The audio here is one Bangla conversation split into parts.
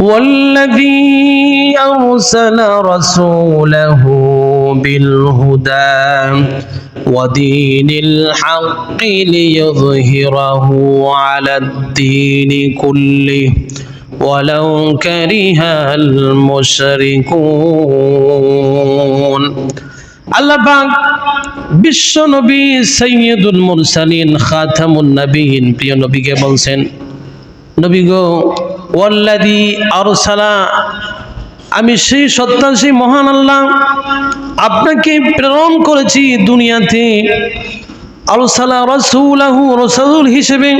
والذي أرسل رسوله بالهدى ودين الحق ليظهره على الدين كله ولو كره المشركون আল্লাহ পাক বিশ্ব নবী সৈয়দুল মুরসালিন খাতামুন নবীন প্রিয় নবীকে বলছেন নবী গো ওয়াল্লাদি আরসালা। আমি সেই সত্তা সেই মহান আল্লাহ আপনাকে প্রেরণ করেছি দুনিয়াতে। আরসালা রাসূলাহু রাসূল হিসেবে।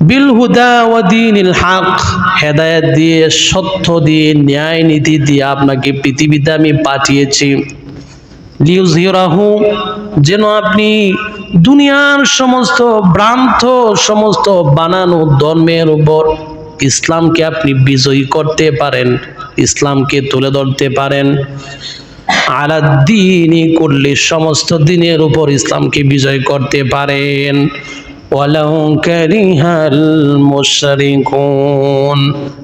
বিল হুদা ওয়া দীনিল হক। হেদায়েত দিয়ে, সত্য দিয়ে ন্যায় নীতি দিয়ে আপনাকে পৃথিবীতে আমি পাঠিয়েছি। লিউজহিরাহু যেন আপনি দুনিয়ার সমস্ত ভ্রান্ত, সমস্ত বানানো ধর্মের উপর ইসলামকে আপনি বিজয়ী করতে পারেন, ইসলামকে তুলে ধরতে পারেন। আলাদ্দিনই করলে সমস্ত দিনের উপর ইসলামকে বিজয় করতে পারেন।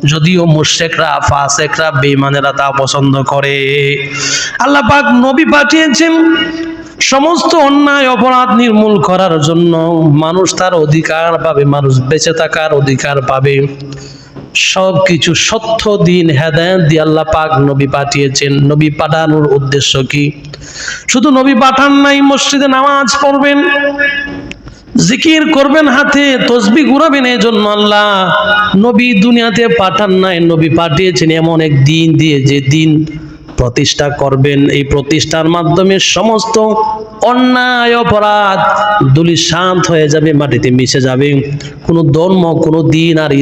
যদিও মুশরিকরা, ফাসিকরা, বেঈমানেরা তা পছন্দ করে। আল্লাহ পাক নবী পাঠিয়েছেন সমস্ত অন্যায় অপরাধ নির্মূল করার জন্য মানুষ তার অধিকার পাবে, মানুষ বেঁচে থাকার অধিকার পাবে। সব কিছু সত্য দিন হেদায়ত দিয়ে আল্লাহ পাক নবী পাঠিয়েছেন। নবী পাঠানোর উদ্দেশ্য কি? শুধু নবী পাঠান নাই, মসজিদে নামাজ পড়বেন, জিকির করবেন হাতে, তসবি ঘুরাবেন এই জন্য আল্লাহ নবী দুনিয়াতে পাঠান নাই, নবী পাঠিয়েছেন এমন এক দিন দিয়ে যে দিন প্রতিষ্ঠা করবেন। এই প্রতিষ্ঠার মাধ্যমে সমস্ত অন্যায়, অপরাধ দুলি শান্ত হয়ে যাবে, মাটিতে মিশে যাবে। কোনো ধর্ম, কোনো দিন আর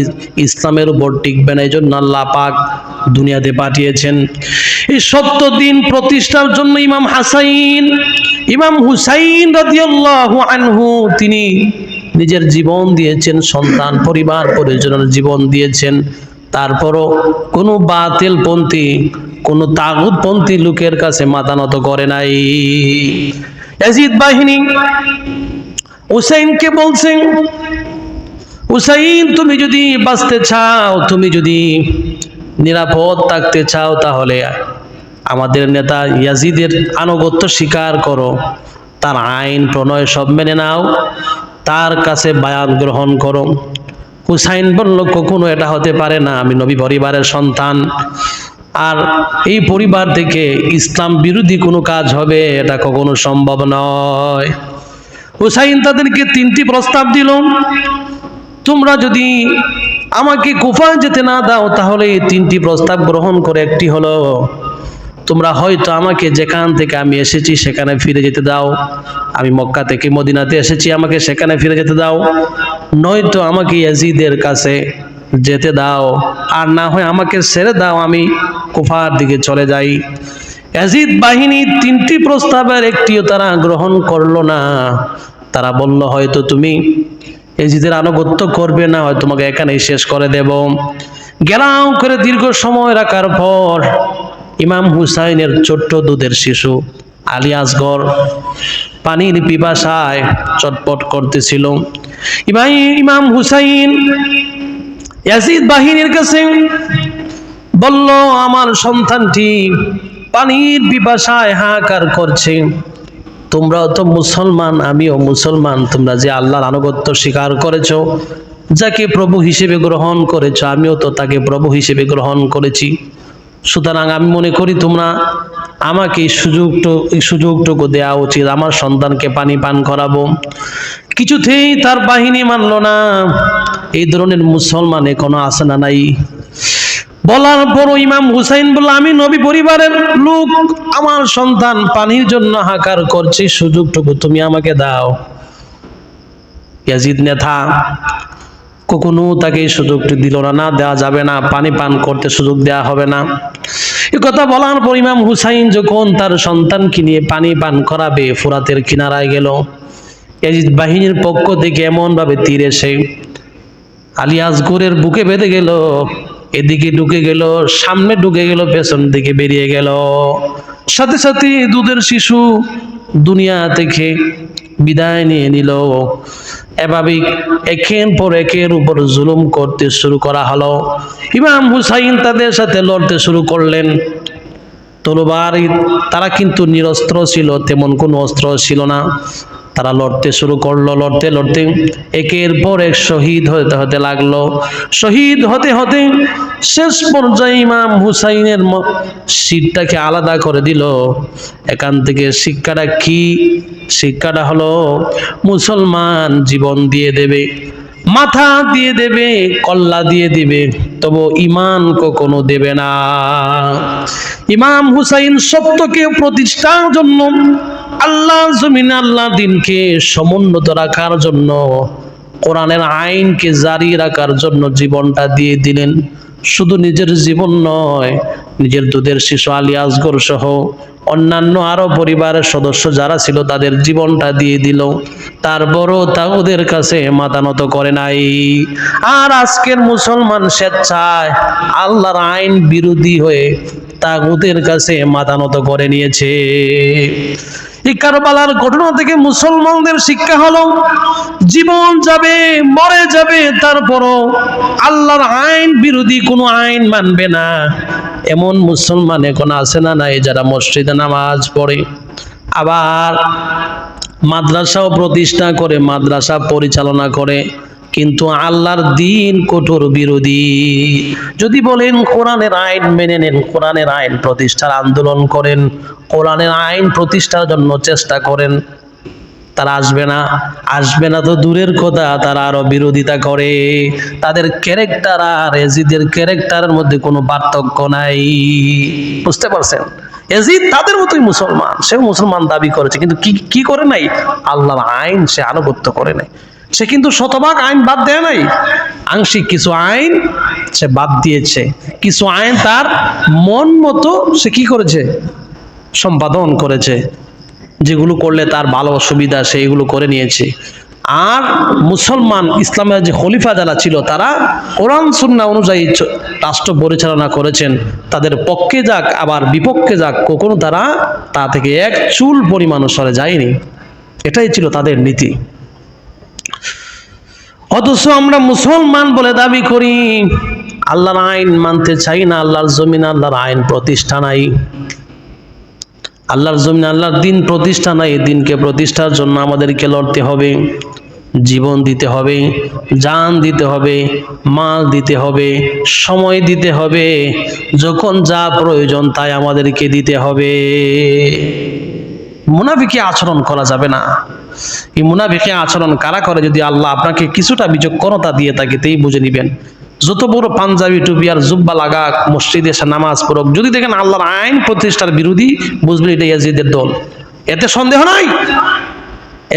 ইসলামের উপর টিকবে না। এই জন্য আল্লাহ পাক দুনিয়াতে পাঠিয়েছেন। এই সত্য দিন প্রতিষ্ঠার জন্য ইমাম হাসাইন, ইমাম হুসাইন রাদিয়াল্লাহু আনহু, তিনি নিজের জীবন দিয়েছেন, সন্তান, পরিবার, পরিজনের জীবন দিয়েছেন। তারপরও কোনো বাতিল পন্থী কোনো তাগুদপন্থী লোকের কাছে মাথা নত করে নাই। ইয়াজিদ বাহিনী, হুসাইনকে বলছেন হুসাইন, তুমি যদি বাঁচতে চাও, তুমি যদি নিরাপদ থাকতে চাও, তাহলে আমাদের নেতা ইয়াজিদের আনুগত্য স্বীকার করো। তার আইন, প্রণয় সব মেনে নাও, তার কাছে বায়ান গ্রহণ করো। হুসাইন বলল, কখনো এটা হতে পারে না, আমি নবী পরিবারের সন্তান। আর এই পরিবার থেকে ইসলাম বিরোধী কোনো কাজ হবে, এটা কখনো সম্ভব নয়। হুসাইন তাদেরকে তিনটি প্রস্তাব দিল, তোমরা যদি আমাকে কুফা যেতে না দাও, তাহলে এই তিনটি প্রস্তাব গ্রহণ করে একটি হলো, তোমরা হয়তো আমাকে যেখান থেকে আমি এসেছি সেখানে ফিরে যেতে দাও। আমি মক্কা থেকে মদিনাতে এসেছি, আমাকে সেখানে ফিরে যেতে দাও। নয়তো আমাকে ইয়াজিদের কাছে যেতে দাও। আর না হয় আমাকে ছেড়ে দাও, আমি কুফার দিকে চলে যাই। ইয়াজিদ বাহিনী তিনটি প্রস্তাবের একটিও তারা গ্রহণ করল না। তারা বলল, হয়তো তুমি এজিদের আনুগত্য করবে না হয় তোমাকে এখানেই শেষ করে দেব। গেলাম করে দীর্ঘ সময় রাখার পর ইমাম হুসাইনের ছোট্ট দুধের শিশু আলী আসগর পানির পিপাসায় চটপট করতেছিল। ইমাম হুসাইন ইয়াজিদ বাহিনীর কাছে বলল, আমার সন্তানটি পানির বিপাশায় হাহাকার করছে। তোমরাও তো মুসলমান, আমিও মুসলমান। তোমরা যে আল্লাহর আনুগত্য স্বীকার করেছ, যাকে প্রভু হিসেবে গ্রহণ করেছ, আমিও তো তাকে প্রভু হিসেবে গ্রহণ করেছি। সুতরাং আমি মনে করি তোমরা আমাকে এই সুযোগটু, এই সুযোগটুকু দেওয়া উচিত। আমার সন্তানকে পানি পান করাবো। কিছুতেই তার বাহিনী মানলো না। এই ধরনের মুসলমানে কোনো আসে না নাই। বলার পর ইমাম হুসাইন বলল, আমি নবী পরিবারের লোক, আমার সন্তান পানির জন্য হাকার করছি। সুযোগটুকু তুমি আমাকে দাও। ইয়াজিদ নেতা কখনো তাকে সুযোগটি দিল না না দেওয়া যাবে না, পানি পান করতে সুযোগ দেওয়া হবে না। এ কথা বলার পর ইমাম হুসাইন যখন তার সন্তানকে নিয়ে পানি পান করাবে, ফুরাতের কিনারায় গেল। ইয়াজিদ বাহিনীর পক্ষ থেকে এমন ভাবে তীর এসে আলী আসগরের বুকে বেঁধে গেল, এদিকে ঢুকে গেল, সামনে ঢুকে গেল, পেছন দিকে বেরিয়ে গেল। সাথে সাথে দুধের শিশু দুনিয়া থেকে বিদায় নিয়ে নিল। এভাবেই একের পর একের উপর জুলুম করতে শুরু করা হলো। ইমাম হুসাইন তাদের সাথে লড়তে শুরু করলেন। তলোবার তারা কিন্তু নিরস্ত্র ছিল, তেমন কোনো অস্ত্র ছিল না। তারা লড়তে শুরু করল, লড়তে লড়তে একের পর এক শহীদ হতে হতে লাগল। শহীদ হতে হতে শেষ পর্যায়ে ইমাম হুসাইনের শিরটাকে আলাদা করে দিল। এখান থেকে শিক্ষাটা কি? শিক্ষাটা হলো মুসলমান জীবন দিয়ে দেবে, মাথা দিয়ে দেবে, কল্লা দিয়ে দিবে, তবু ইমান কখনো দেবে না। ইমাম হুসাইন সত্যকে প্রতিষ্ঠার জন্য আল্লাহ জমিন আল্লাহ দিনকে সমুন্নত রাখার জন্য, কোরআনের আইনকে জারি রাখার জন্য জীবনটা দিয়ে দিলেন। শুধু নিজের জীবন নয়, নিজের দুধের শিশু আলী আসগর সহ অন্যান্য আরও পরিবারের সদস্য যারা ছিল তাদের জীবনটা দিয়ে দিল। তারপরও তা ওদের কাছে মাতানত করে নাই। আর আজকের মুসলমান স্বেচ্ছায় আল্লাহর আইন বিরোধী হয়ে তাগুতের কাছে মাতানত করে নিয়েছে। এই ঘটনা থেকে মুসলমানদের শিক্ষা হলো, জীবন যাবে, মরে যাবে, তারপরও আল্লাহর আইন বিরোধী কোনো আইন মানবে না। এমন মুসলমান এখন আছে না নাই যারা মসজিদে নামাজ পড়ে, আবার মাদ্রাসাও প্রতিষ্ঠা করে, মাদ্রাসা পরিচালনা করে কিন্তু আল্লাহর দিন কঠোর বিরোধী। যদি বলেন কোরআনের আইন মেনে নেন, কোরআনের আইন প্রতিষ্ঠার আন্দোলন করেন, কোরআনের আইন প্রতিষ্ঠার জন্য চেষ্টা করেন, তারা আসবে না। আসবে না তো দূরের কথা, তারা আরও বিরোধিতা করে। তাদের ক্যারেক্টার আর এজিদের ক্যারেক্টারের মধ্যে কোনো পার্থক্য নাই। বুঝতে পারছেন? এজিদ তাদের মতোই মুসলমান, সেও মুসলমান দাবি করেছে, কিন্তু কি কি করে নাই? আল্লাহর আইন সে আনুগত্য করে নাই। সে কিন্তু শতভাগ আইন বাদ দেয় নাই। আংশিক কিছু আইন সে বাদ দিয়েছে। কিছু আইন তার মন মতো সে কি করেছে? সম্পাদন করেছে। যেগুলো করলে তার ভালো অসুবিধা সেইগুলো করে নিয়েছে। আর মুসলমান ইসলামের যে খলিফা যারা ছিল, তারা কোরআন, সুন্না অনুযায়ী রাষ্ট্র পরিচালনা করেছেন। তাদের পক্ষে যাক, আবার বিপক্ষে যাক, কখনো তারা তা থেকে এক চুল পরিমাণও সরে যায়নি। এটাই ছিল তাদের নীতি। অথচ আমরা মুসলমান বলে দাবি করি, আল্লাহর আইন মানতে চাই না, আল্লাহর জমিন আল্লাহর আইন প্রতিষ্ঠা নাই। আল্লাহর জমিন আল্লাহর দিন প্রতিষ্ঠা নাই দিনকে প্রতিষ্ঠার জন্য আমাদেরকে লড়তে হবে, জীবন দিতে হবে, জান দিতে হবে, মাল দিতে হবে, সময় দিতে হবে, যখন যা প্রয়োজন তাই আমাদেরকে দিতে হবে। মুনাফিকে আচরণ করা যাবে না। এই মুনাফিকে আচরণ কারা করে? যদি আল্লাহ আপনাকে কিছুটা বিচক্ষণতা দিয়ে থাকে তেই বুঝে নিবেন। যত বড় পাঞ্জাবি, টুপি আর জুব্বা লাগা মসজিদে এসে নামাজ পড়ক, যদি দেখেন আল্লাহর আইন প্রতিষ্ঠার বিরোধী, বুঝবেন এটা ইয়াজিদের দল। এতে সন্দেহ নাই?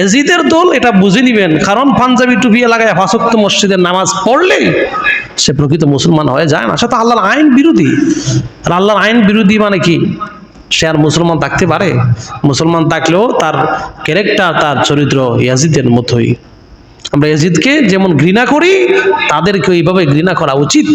এজিদের দল এটা বুঝে নিবেন। কারণ পাঞ্জাবি, টুপি এলাকায় ফাঁসক্ত মসজিদের নামাজ পড়লে সে প্রকৃত মুসলমান হয়ে যায় না। সে তো আল্লাহর আইন বিরোধী। আর আল্লাহর আইন বিরোধী মানে কি? সে আর মুসলমান থাকতে পারে? মুসলমান থাকলেও তার ক্যারেক্টার তার চরিত্র ইয়াজিদের মতোই। আমরা ইয়াজিদকে যেমন ঘৃণা করি তাদেরকে এইভাবে ঘৃণা করা উচিত।